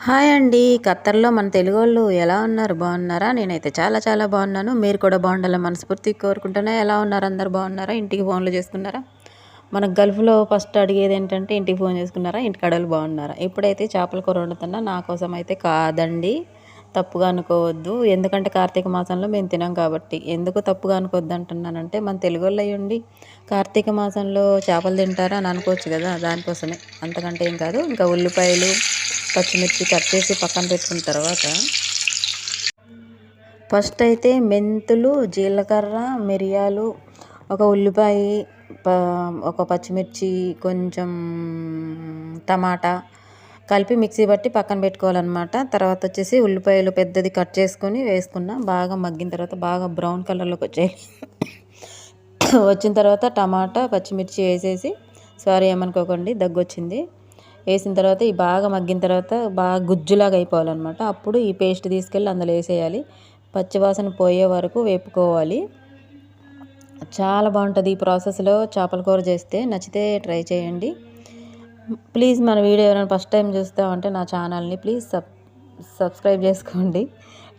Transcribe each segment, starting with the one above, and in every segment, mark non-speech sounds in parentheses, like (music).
Hi అండి. ఖత్తర్లో మన తెలుగు వాళ్ళు ఎలా ఉన్నారు? బాగున్నారా? నేనైతే చాలా చాలా బాగున్నాను. మీరు కూడా బాగుండాలని మనస్ఫూర్తి కోరుకుంటున్నా. ఎలా ఉన్నారు? అందరు బాగున్నారా? ఇంటికి ఫోన్లు చేసుకున్నారా మనకు గల్ఫ్లో ఫస్ట్ అడిగేది ఏంటంటే ఇంటికి ఫోన్ చేసుకున్నారా? ఇంటి కడలు బాగున్నారా? ఇప్పుడైతే చేపల కూర వండుతున్నా. నా కోసం అయితే కాదండి. తప్పుగా అనుకోవద్దు. ఎందుకంటే కార్తీక మాసంలో మేము తినాం కాబట్టి. ఎందుకు తప్పుగా అనుకోవద్దు అంటున్నానంటే మన తెలుగు వాళ్ళు అయ్యండి కార్తీక మాసంలో చేపలు తింటారా అని అనుకోవచ్చు కదా దానికోసమే. అంతకంటే ఏం కాదు. ఇంకా ఉల్లిపాయలు పచ్చిమిర్చి కట్ చేసి పక్కన పెట్టుకున్న తర్వాత ఫస్ట్ అయితే మెంతులు జీలకర్ర మిరియాలు ఒక ఉల్లిపాయ ఒక పచ్చిమిర్చి కొంచెం టమాటా కలిపి మిక్సీ బట్టి పక్కన పెట్టుకోవాలన్నమాట. తర్వాత వచ్చేసి ఉల్లిపాయలు పెద్దది కట్ చేసుకొని వేసుకున్న బాగా మగ్గిన తర్వాత బాగా బ్రౌన్ కలర్లోకి వచ్చాయి. (coughs) వచ్చిన తర్వాత టమాటా పచ్చిమిర్చి వేసేసి సారీ ఏమనుకోకండి దగ్గు వచ్చింది వేసిన తర్వాత ఈ బాగా మగ్గిన తర్వాత బాగా గుజ్జులాగా అయిపోవాలన్నమాట. అప్పుడు ఈ పేస్ట్ తీసుకెళ్ళి అందులో వేసేయాలి. పచ్చివాసన పోయే వరకు వేపుకోవాలి. చాలా బాగుంటుంది ఈ ప్రాసెస్లో. చేపల కూర చేస్తే నచ్చితే ట్రై చేయండి. ప్లీజ్ మన వీడియో ఎవరైనా ఫస్ట్ టైం చూస్తామంటే నా ఛానల్ని ప్లీజ్ సబ్ సబ్స్క్రైబ్ చేసుకోండి.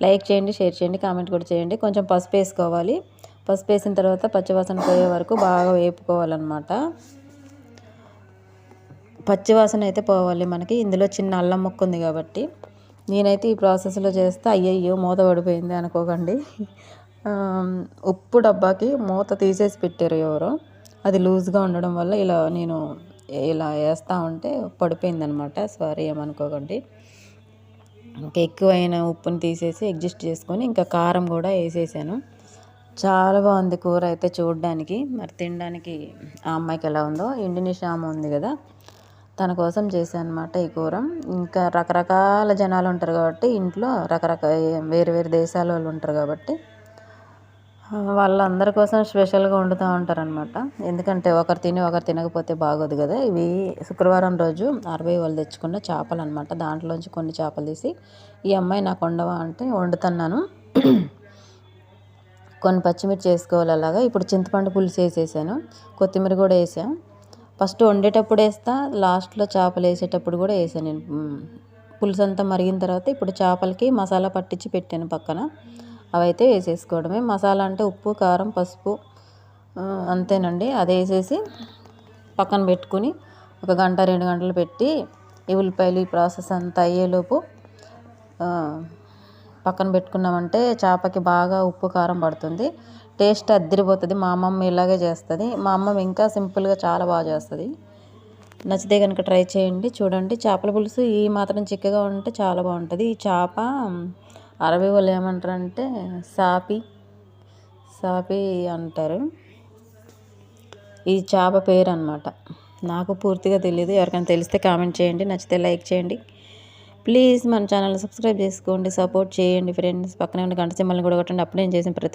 లైక్ చేయండి షేర్ చేయండి కామెంట్ కూడా చేయండి. కొంచెం పసుపు వేసుకోవాలి. పసుపు వేసిన తర్వాత పచ్చివాసన పోయే వరకు బాగా వేపుకోవాలన్నమాట. పచ్చివాసన అయితే పోవాలి మనకి. ఇందులో చిన్న అల్లం ముక్క ఉంది కాబట్టి. నేనైతే ఈ ప్రాసెస్లో చేస్తే అయ్యయ్యో మూత పడిపోయింది అనుకోకండి. ఉప్పు డబ్బాకి మూత తీసేసి పెట్టారు ఎవరో. అది లూజ్గా ఉండడం వల్ల ఇలా నేను ఇలా వేస్తూ ఉంటే పడిపోయింది అనమాట సారీ ఏమనుకోకండి. ఇంకా ఎక్కువైన ఉప్పుని తీసేసి అడ్జస్ట్ చేసుకొని ఇంకా కారం కూడా వేసేసాను. చాలా బాగుంది కూర అయితే చూడడానికి. మరి తినడానికి ఆ అమ్మాయికి ఎలా ఉందో. ఇండోనేషియా ఆమె ఉంది కదా. తన కోసం చేశాను అనమాట ఈ కూర. ఇంకా రకరకాల జనాలు ఉంటారు కాబట్టి ఇంట్లో రకరకాల వేరు వేరు దేశాల వాళ్ళు ఉంటారు కాబట్టి వాళ్ళందరి కోసం స్పెషల్గా వండుతూ ఉంటారనమాట ఎందుకంటే ఒకరు తిని ఒకరు తినకపోతే బాగోదు కదా. ఇవి శుక్రవారం రోజు అరవై వాళ్ళు తెచ్చుకున్న చేపలు అనమాట దాంట్లోంచి కొన్ని చేపలు తీసి ఈ అమ్మాయి నాకు వండవా అంటే వండుతున్నాను. కొన్ని పచ్చిమిర్చి వేసుకోవాలి అలాగా ఇప్పుడు చింతపండు పులుసు వేసేసాను. కొత్తిమీర కూడా వేసాను ఫస్ట్ వండేటప్పుడు వేస్తా లాస్ట్లో చేపలు వేసేటప్పుడు కూడా వేసాను నేను. పులుసు అంతా మరిగిన తర్వాత ఇప్పుడు చేపలకి మసాలా పట్టించి పెట్టాను పక్కన. అవైతే వేసేసుకోవడమే. మసాలా అంటే ఉప్పు కారం పసుపు అంతేనండి. అది వేసేసి పక్కన పెట్టుకుని ఒక గంట రెండు గంటలు పెట్టి ఈ ఉల్లిపాయలు ఈ ప్రాసెస్ అంతా అయ్యేలోపు పక్కన పెట్టుకున్నామంటే చేపకి బాగా ఉప్పు కారం పడుతుంది. టేస్ట్ అద్దరిపోతుంది. మా అమ్మమ్మ ఇలాగే చేస్తుంది. మా అమ్మమ్మ ఇంకా సింపుల్గా చాలా బాగా చేస్తుంది. నచ్చితే కనుక ట్రై చేయండి. చూడండి చేపల పులుసు ఈ మాత్రం చిక్కగా ఉంటే చాలా బాగుంటుంది. ఈ చేప అరవై వాళ్ళు ఏమంటారంటే సాపి సాపి అంటారు. ఈ చేప పేరు అనమాట నాకు పూర్తిగా తెలియదు ఎవరికైనా తెలిస్తే కామెంట్ చేయండి. నచ్చితే లైక్ చేయండి. ప్లీజ్ మన ఛానల్ సబ్స్క్రైబ్ చేసుకోండి సపోర్ట్ చేయండి ఫ్రెండ్స్ పక్కనే ఉన్న గంట సింబల్ని కూడా కొట్టండి. అప్పుడు నేను చేసిన ప్రతి